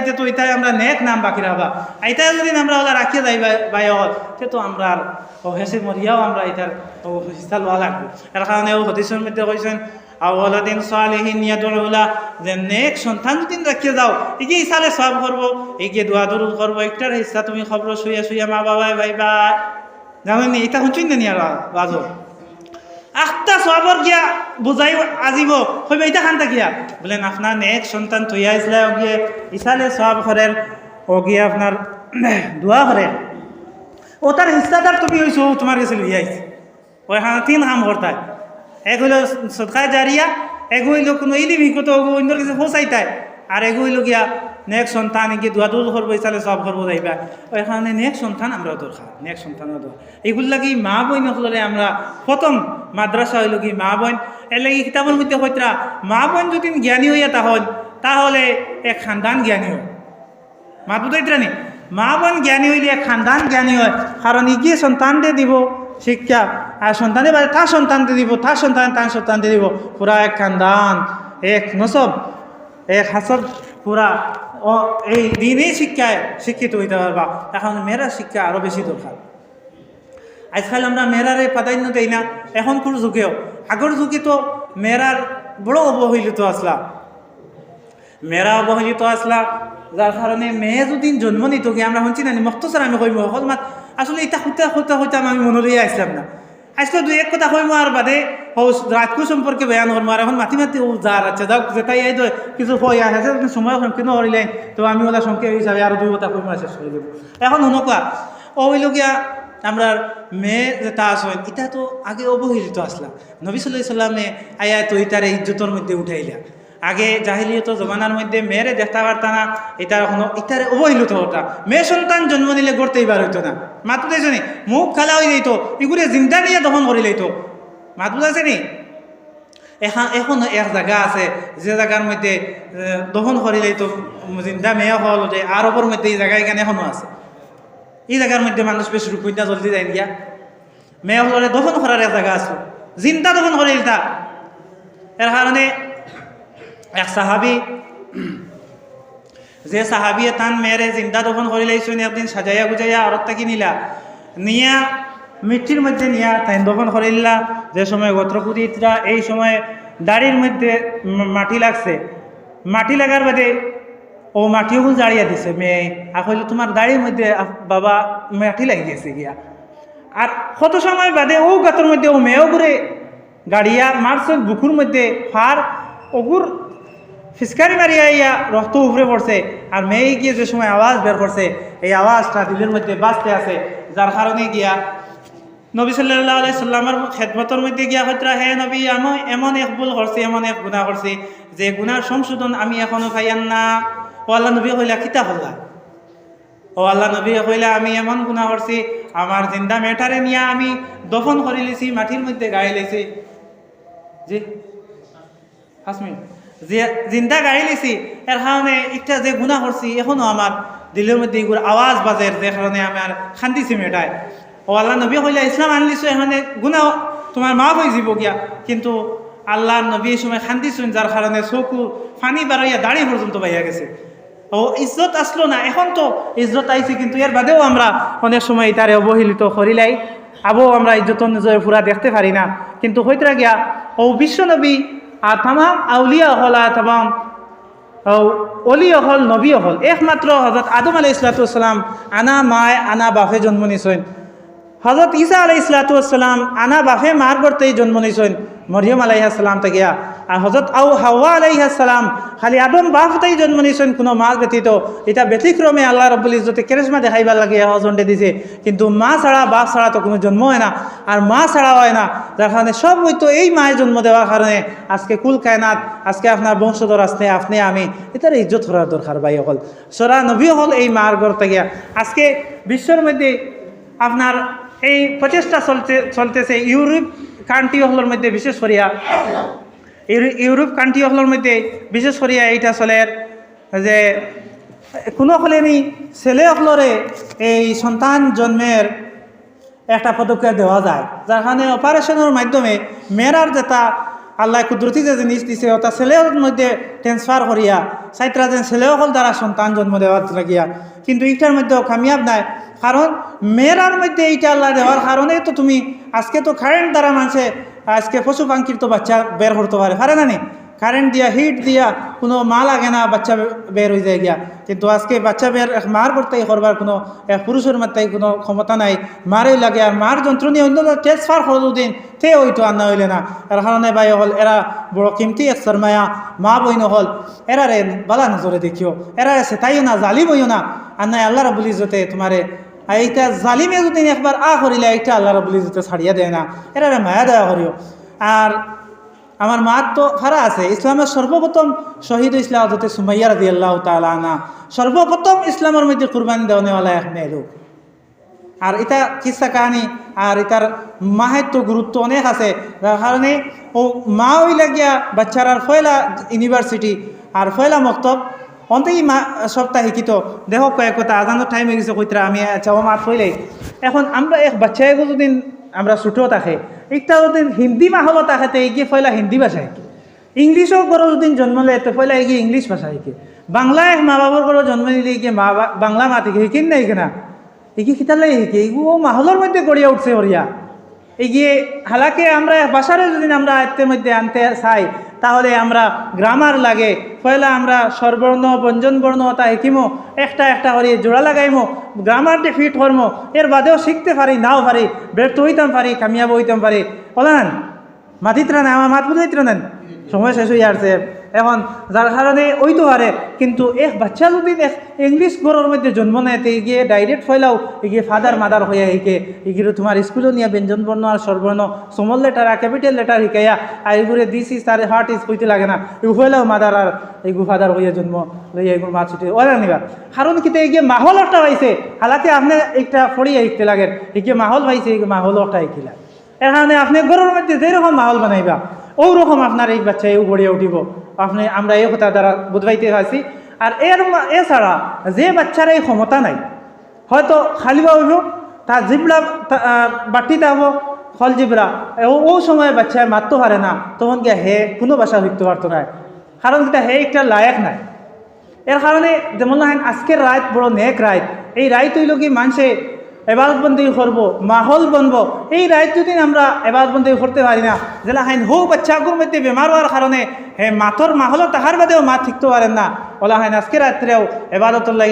যাইতে তো এটাই আমরা নেক নাম বাকি রাখবা। এইটাই যদি আমরা ওলা রাখিয়ে যাই বাই হল সে তো আমরা আর হেসে মরিয়াও আমরা এটার হিসা লওয়া লাগবে। এর কারণে ও হদিসের মধ্যে কইছেন, আওয়ালাদিন সালিহিন ইয়াদুলা যে নেক সন্তান যদি রাখিয়ে যাও, এগিয়ে ইসালে সব করব, এগিয়ে দোয়া দরুদ করব, একটার হিসা তুমি খবর শুয়ে শুয়ে মা বাবাই ভাইবা। জানেন এটা শুনছেন না নি আর বাজো আখটা সবর গিয়া বুঝাই আজিব, হইবে এটা খান গিয়া। বলেন আপনার নেক সন্তান তৈয়া ইসলা গিয়ে ইসালে সব করেন ও গিয়ে আপনার দোয়া করেন ও তার হিস্সাদার তুমি হইছো তোমার কাছে লইয়া আইছে ওই হাঁ তিন কাম করতায় এক হইল সদকায় জারিয়া এক হইল কোনো ইলিম হিকত অন্যর কাছে ফসাইতায় আর হইল গিয়া নেক সন্তান গিয়ে দোয়া দূর করব ইসালে সব করব যাইবা। ওইখানে নেক্সট সন্তান আমরা দরকার নেক্সট সন্তানও দরকার। এগুলো লাগি মা বইন হলে আমরা প্রথম মাদ্রাসা হইল কি মা বোন এর লাগি কিতাবের মধ্যে হইতরা, মা বোন যদি জ্ঞানী হইয়া তাহল তাহলে এক খানদান জ্ঞানী হয়। মা বুঝাইতরা নি? মা বোন জ্ঞানী হইলে এক খানদান জ্ঞানী হয়। কারণ ইগিয়ে সন্তানকে দিব, শিক্ষা। আর সন্তানের বাদে তার সন্তানকে দিব তার সন্তান তার সন্তানকে দিব। পুরা এক খানদান, এক নসব। এক হাসব পুরা, ও, এই দিনেই শিক্ষায় শিক্ষিত হইতে পারবা। এখন মেয়েরা শিক্ষা আরও বেশি দরকার। আজকাল আমরা মেয়েরারে প্রাধান্য দেই না এখন এখনকার যুগেও। আগর যুগে তো মেয়েরার বড় অবহেলিত আসলা। মেয়েরা অবহেলিত আসলা, যার কারণে মেয়ে যদি জন্ম নিত কি আমরা শুনছি না মক্তসার আমি কইম হল মাত, আসলে এটা হইতে হইতে হইতে আমি মনে লইয়া আসলাম না। আসলে দুই এক কথা কই আর বাদে রাজকু সম্পর্কে বয়ান করব আর এখন মাতি মাতি ও যার আছে, যাও যেটাই তো কিছু হই আছে সময় সংকীর্ণ হরিলেন তো আমি ওলা সংক্ষেপ হিসাবে আর দুই কথা কইম শেষ করে দেবো। এখন শুনকা ও হইল গিয়া আমরা মেয়ে যেটা আসেন এটা তো আগে অবহেলিত আসলা, নবী সাল্লাহ সাল্লামে আয়া তো ইটারে ইজ্জতর মধ্যে উঠাইলা। আগে জাহিলিয়ত জমানার মধ্যে মেয়েরে দেখতে পারত না এটার কোনো ইটারে অবহেলিত হতা। মেয়ে সন্তান জন্ম নিলে গড়তেই বার হইতো না। মাতু দেখছ নি মুখ খালা হয়ে যেত এগুলো জিন্দা নিয়ে দহন করে লইতো। মাতু নি এখন এখন এক জায়গা আছে, যে জায়গার মধ্যে দহন করিলেই তো জিন্দা মেয়ে হল যে আরবের মধ্যে এই জায়গা এখানে এখনও আছে। এই জায়গার মধ্যে মানুষ বেশ রূপইটা জলদি যায় গিয়া। মেয়ে হলরে দহন করার এক জায়গা আছে। জিন্দা দহন করে তা এর কারণে এক সাহাবি, যে সাহাবিয়ে তান মেয়েরে জিন্দা দহন করে লাইছেন একদিন সাজাইয়া গুজাইয়া আরত তাকি নিলা, নিয়া মিট্টির মধ্যে নিয়া তাই দহন করিলা যে সময় গোত্রপুতি ইতরা এই সময় দাড়ির মধ্যে মাটি লাগছে। মাটি লাগার বাদে ও মাটিও জাড়িয়া দিছে, মেয়ে আসলে তোমার দাড়ির মধ্যে বাবা মাটি লাগি গেছে গিয়া। আর কত সময় বাদে ও গাতের মধ্যে ও মেয়েও ঘুরে গাড়িয়া মারছে বুকুর মধ্যে ফার ওগুর ফিসকারি মারিয়া ইয়া রক্ত উপরে পড়ছে, আর মেয়ে গিয়ে যে সময় আওয়াজ বের করছে, এই আওয়াজটা দিলের মধ্যে বাঁচতে আছে, যার কারণে গিয়া নবী সাল্লাহ আলাই সাল্লামের খেদমতর মধ্যে গিয়া হতরা হে নবী, আমি এমন এক ভুল করছি, এমন এক গুণা করছি, যে গুনার সংশোধন আমি এখনও খাইয়ান না। ও আল্লাহ নবী হইলা কিতা হল্লা ও আল্লাহ নবী কইলে আমি এমন গুণা করছি, আমার জিন্দা মেটারে নিয়ে আমি দফন করে লিছি মাটির মধ্যে গায়ে লেছি জি, পাঁচ মিনিট। যে জিন্দা গাড়ি লিছি এর কারণে একটা যে গুণা করছি এখনও আমার দিলের মধ্যে এগুলো আওয়াজ বাজের যে কারণে আমার শান্তিছি মেটায় ও আল্লাহ নবী কইলে ইসলাম আনলিছো, এখানে গুণা তোমার মা হয়ে যাব গিয়া। কিন্তু আল্লাহ নবী এই সময় শুন যার কারণে চকু ফানি বাড়াইয়া দাড়ি পর্যন্ত বাইয়া গেছে। ও ইজ্জত আসলো না, এখন তো ইজ্জত আইছে কিন্তু এর বাদেও আমরা অনেক সময় তারে অবহেলিত করিলাই আবও আমরা ইজ্জত নিজের পুরা দেখতে পারি না। কিন্তু হইতরা গিয়া ও বিশ্বনবী আর তামাম আউলিয়া হল আর তামাম ও অলি হল নবী হল। একমাত্র হজরত আদম আলাই ইসলাতাম আনা মায়, আনা বাফে জন্ম নিছেন হজরত ঈসা আলাই ইসলাতাম আনা বাফে মার করতেই জন্ম নিছেন মরিয়ম আলাইহাসালাম গিয়া আর হজরত আউ হাওয়া আলাইহাসালাম খালি আদম বাফতেই জন্ম নিছেন কোনো মাছ ব্যতীত। এটা ব্যতিক্রমে আল্লাহ রব্বুল ইজ্জতে কেরেসমা দেখাইবার লাগে হজন্ডে দিছে। কিন্তু মা ছাড়া, বাপ ছাড়া তো কোনো জন্ম হয় না, আর মা ছাড়া হয় না। যার কারণে সব হয়তো এই মায়ের জন্ম দেওয়ার কারণে আজকে কুল কায়নাত, আজকে আপনার বংশধর আসতে আপনি, আমি, এটার ইজ্জত করার দরকার ভাই হল সরা নবী হল এই মার ঘর গিয়া আজকে বিশ্বের মধ্যে আপনার এই প্রচেষ্টা চলতে, চলতেছে, ইউরোপ কান্ট্রি হলের মধ্যে বিশেষ করিয়া। ইউরোপ কান্ট্রি হলের মধ্যে, বিশেষ করিয়া এইটা চলে, যে কোনো হলেনি ছেলে হলরে এই সন্তান জন্মের একটা পদক্ষেপ দেওয়া যায়। যার কারণে অপারেশনের মাধ্যমে মেয়েরার যেটা আল্লাহ কুদরতি যে জিনিস দিছে ওটা ছেলের মধ্যে ট্রান্সফার করিয়া চাইতরা যেন ছেলেসকল দ্বারা সন্তান জন্ম দেওয়ার লাগিয়া। কিন্তু এইটার মধ্যেও কামিয়াব নাই। কারণ মেয়েরার মধ্যে এইটা আল্লাহ দেওয়ার কারণে তো তুমি, আজকে তো কারেন্ট দ্বারা মানছে, আজকে পশু পাখির তো বাচ্চা বের করতে পারে পারে না নি? কারেন্ট দিয়া হিট দিয়া, কোনো মা লাগে না, বাচ্চা বের হয়ে যায় গিয়া। কিন্তু আজকে বাচ্চা বের মার করতে করবার কোনো, এক পুরুষের মাত্রায় কোনো ক্ষমতা নাই। মারই লাগে, আর মার যন্ত্রণী অন্য ট্রান্সফার হল দিন তে ওইটো আনা হইলে না। এর কারণে বাই হল, এরা বড় কিমতি এক সরমায়া মা বইন হল, এরারে বালা নজরে দেখিও। এরারে সেটাইও না জালিমইও না। আর নাই আল্লাহ রাবুল ইজতে তোমারে এইটা জালিমে যদি একবার আ করিলে, এইটা আল্লাহ রাবুল ইজতে ছাড়িয়া দেয় না। এরারে মায়া দেওয়া করিও। আর আমার মা তো ফারা আছে, ইসলামের সর্বপ্রথম শহীদ ইসলাম হজরত সুমাইয়া রাদি আল্লাহ তালা না সর্বপ্রথম ইসলামের মধ্যে কুরবানি দেওয়া নেওয়ালা এক মেয়ে লোক। আর এটা কিসা কাহানি? আর এটার মাহাত্য গুরুত্ব অনেক আছে। কারণে ও মা ওই লাগিয়া বাচ্চারার ফয়লা ইউনিভার্সিটি আর ফয়লা মক্তব অন্তেই মা সপ্তাহ শিক্ষিত। দেহ কয়েক কথা আজানোর টাইম হয়ে গেছে কইতরা আমি আচ্ছা ও মা ফইলাই এখন আমরা এক বাচ্চা এগো যদি আমরা ছোটো থাকে একটা যদি হিন্দি মাহলত থাকে, তে এগিয়ে ফয়লা হিন্দি ভাষা শিখে ইংলিশও করো যদি জন্ম লয়, তো ফয়লা এগিয়ে ইংলিশ ভাষা শিখে বাংলা এক মা বাবার করো জন্ম নিলে এগিয়ে মা বাংলা মাতি শিখিন না। এখানে এগিয়ে খিতালাই শিখে এগুলো মাহলের মধ্যে গড়িয়া উঠছে ওরিয়া। এগিয়ে হালাকে আমরা ভাষারে যদি আমরা আয়ত্তের মধ্যে আনতে চাই, তাহলে আমরা গ্রামার লাগে, পয়লা আমরা স্বরবর্ণ ব্যঞ্জন বর্ণ তা শিকিমো একটা একটা করে জোড়া লাগাইমো গ্রামারটি ফিট করমো, এর বাদেও শিখতে পারি, নাও পারি, ব্যর্থ হইতাম পারি, কামিয়াব হইতাম পারি। বলেন, মাতিত্রা না আমার মাত বুঝাইত্রা নেন। সময় শেষ হয়ে আসছে। এখন যার কারণে ওই তো পারে কিন্তু এক বাচ্চা যদি এক ইংলিশ ঘরের মধ্যে জন্ম নেয় গিয়ে ডাইরেক্ট ফয়লাও এগিয়ে ফাদার মাদার হইয়া শিখে এগিয়ে তোমার স্কুলও নিয়ে, ব্যঞ্জন বর্ণ আর স্বরবর্ণ সমল লেটার আর ক্যাপিটাল লেটার শিখাইয়া আর এগুলো দিস ইস তার হার্ট ইস কইতে লাগে না। এগু হইলেও মাদার আর এগু ফাদার হইয়া জন্ম লইয়া এগুলো মা ছুটি ওরা নিবা। কারণ কিতে এগিয়ে মাহল একটা পাইছে। হালাতে আপনি একটা ফড়িয়া শিখতে লাগে। এগিয়ে মাহল পাইছে এগিয়ে মাহল একটা শিখিলা এর কারণে আপনি ঘরের মধ্যে যেরকম মাহল বানাইবা ওই রকম আপনার এই বাচ্চা এই গড়িয়ে উঠিব। আপনি আমরা এই কথা দ্বারা বুঝবাইতে পারছি। আর এর এছাড়া যে বাচ্চার এই ক্ষমতা নাই, হয়তো খালিবা হইব তার জিবলা বাটিতে হব, ফল জিবরা ও- সময় বাচ্চায় মারতে পারে না, তখন গিয়ে হে কোনো বাসা হইতে পারতো না। কারণ যেটা হে একটা লায়ক নাই। এর কারণে যেমন আজকের রাত বড় নেক রাত, এই রাত হইল কি মানুষে এবাদতবন্দি করব, মাহল বনব। এই রাত যদি আমরা এবাদতবন্দি করতে পারি না। যেটা হাইন হৌ বাচ্চাগুলোর মধ্যে বেমার হওয়ার কারণে হে মাথর মাহল তাহার বাদেও মা ঠিকতে পারেন না। ওলা হাইন আজকে রাত্রেও এবাদতুল্লাহ